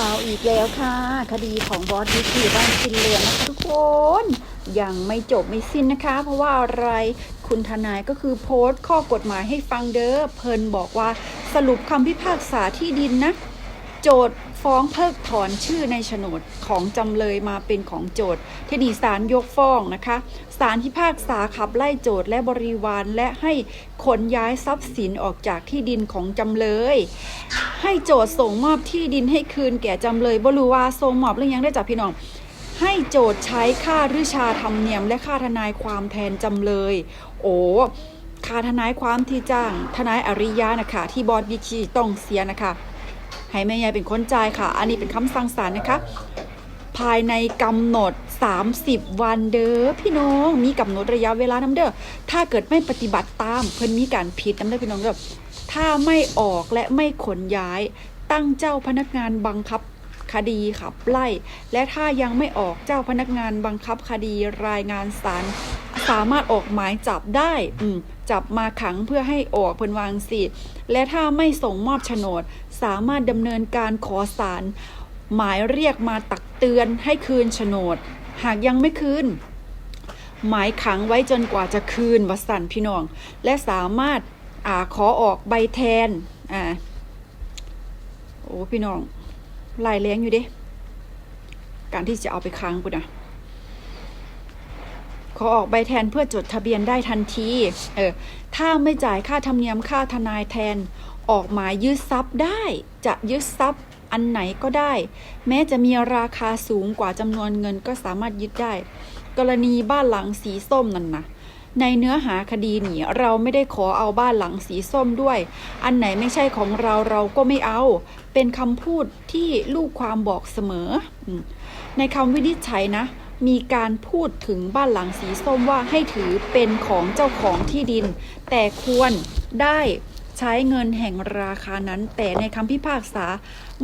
เอาอีกแล้วค่ะ คดีของบอสดิคีบ้านฟินเหลืองนะคะทุกคน ยังไม่จบไม่สิ้นนะคะ เพราะว่าอะไรคุณทนายก็คือโพสต์ข้อกฎหมายให้ฟังเด้อเพลินบอกว่าสรุปคำพิพากษาที่ดินนะ โจทฟ้องเพิกถอนชื่อในโฉนดของจำเลยมาเป็นของโจทย์ทีนี้ศาลยกฟ้องนะคะศาลพิพากษาขับไล่โจทและบริวารและให้ขนย้ายทรัพย์สินออกจากที่ดินของจำเลย ให้โจทย์ส่งมอบที่ดินให้คืนแก่จำเลยบรูว่าส่งมอบหรือยังได้จากพี่น้อง ให้โจทย์ใช้ค่าริชาธรรมเนียม และค่าทนายความแทนจำเลย โอ้ค่าทนายความที่จ้าง ทนายอริยะนะคะ ที่บอสบิคีต้องเสียนะคะ ให้แม่ยายเป็นคนจ่ายค่ะ อันนี้เป็นคำสั่งศาลนะคะ ภายในกำหนด 30 วันเด้อพี่น้องมีกำหนดระยะเวลาน้ำเด้อถ้าเกิดไม่ปฏิบัติตามเพิ่นมีการผิดน้ำเด้อพี่น้องเด้อถ้าไม่ออกและไม่ขนย้าย ตั้งเจ้าพนักงานบังคับคดีขับไล่ และถ้ายังไม่ออกเจ้าพนักงานบังคับคดีรายงานศาลสามารถออกหมายจับได้อืจับมาขังเพื่อให้ออกเพิ่นวางสิและถ้าไม่ส่งมอบโฉนด สามารถดำเนินการขอศาลหมายเรียกมาตักเตือนให้คืนโฉนด หากยังไม่คืน หมายขังไว้จนกว่าจะคืนวสันพี่น้อง และสามารถอาขอออกใบแทนอ่าโอ้พี่น้องลายแรงอยู่เด้ การที่จะเอาไปค้างปุ่นนะขอออกใบแทนเพื่อจดทะเบียนได้ทันที เออ ถ้าไม่จ่ายค่าธรรมเนียมค่าทนายแทน ออกหมายยึดทรัพย์ได้ จะยึดทรัพย์ อันไหนก็ได้ แม้จะมีราคาสูงกว่าจำนวนเงินก็สามารถยึดได้ กรณีบ้านหลังสีส้มนั่นนะในเนื้อหาคดีนี่เราไม่ได้ขอเอาบ้านหลังสีส้มด้วย อันไหนไม่ใช่ของเราเราก็ไม่เอา เป็นคำพูดที่ลูกความบอกเสมอ ในคำวินิจฉัยนะ มีการพูดถึงบ้านหลังสีส้มว่าให้ถือเป็นของเจ้าของที่ดิน แต่ควรได้ ใช้เงินแห่งราคานั้น แต่ในคำพิพากษา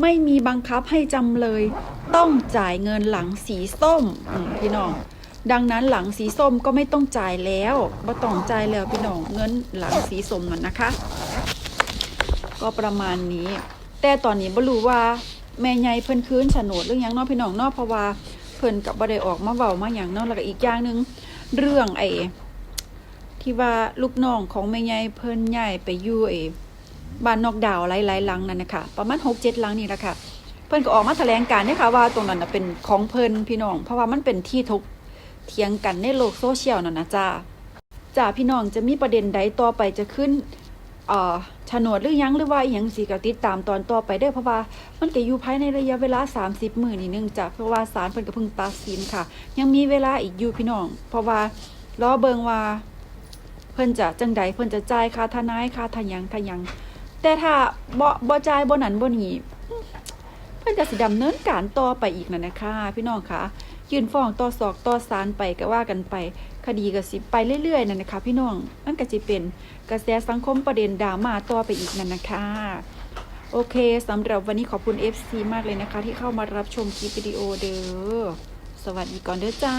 ไม่มีบังคับให้จำเลย ต้องจ่ายเงินหลังสีส้มมพี่น้อง ดังนั้นหลังสีส้มก็ไม่ต้องจ่ายแล้วบ่ต้องจ่ายแล้วพี่น้องเงินหลังสีส้มนั่นนะคะ ก็ประมาณนี้ แต่ตอนนี้บ่รู้ว่าแม่ใหญ่เพิ่นคืนโฉนดหรือหยังนาะพี่น้องนาะเพราะว่าเพิ่นกับบ่ได้ออกมาเว้ามาหยังนาะแล้วก็อีกอย่างหนึงเรื่องไอ้ ที่ว่าลูกน้องของแม่ใหญ่เพิ่นย้ายไปอยู่ไอ้บ้านนอกดาวหลายๆหลังนั่นนะคะประมาณ6-7หลังนี่แหละค่ะเพิ่นก็ออกมาแถลงการณ์ด้วยค่ะว่าตรงนั้นเป็นของเพิ่นพี่น้อง เพราะว่ามันเป็นที่ถกเถียงกันในโลกโซเชียลนั่นนะจ้าจ้าพี่น้องจะมีประเด็นใดต่อไปจะขึ้นเอ่อโฉนดหรือยังหรือว่าอหยังสิก็ติดตามตอนต่อไปเด้เพราะว่ามันก็อยู่ภายในระยะเวลา 30มื้อนี่นึงจ้ะเพราะว่าศาลเพิ่นก็เพิ่งตัดสินค่ะ ยังมีเวลาอีกอยู่พี่น้อง เพราะว่ารอเบิงว่า เพิ่นจะจังใดเพิ่นจะจ่ายค่าทนายค่าทะยังทะยัง แต่ถ้าบ่บ่จ่ายบ่นั้นบ่นี้เพิ่นจะสิดำเนินการต่อไปอีกนั่นนะคะ พี่น้องคะยื่นฟ้องต่อศอกต่อศาลไปก็ว่ากันไป คดีก็สิไปเรื่อยๆนั่นนะคะ พี่น้องมันก็สิเป็นกระแสสังคมประเด็นดราม่าต่อไปอีกนั่นนะคะโอเคสำหรับวันนี้ขอบคุณ FC มากเลยนะคะ ที่เข้ามารับชมคลิปวิดีโอเด้อ สวัสดีก่อนเด้อจ้า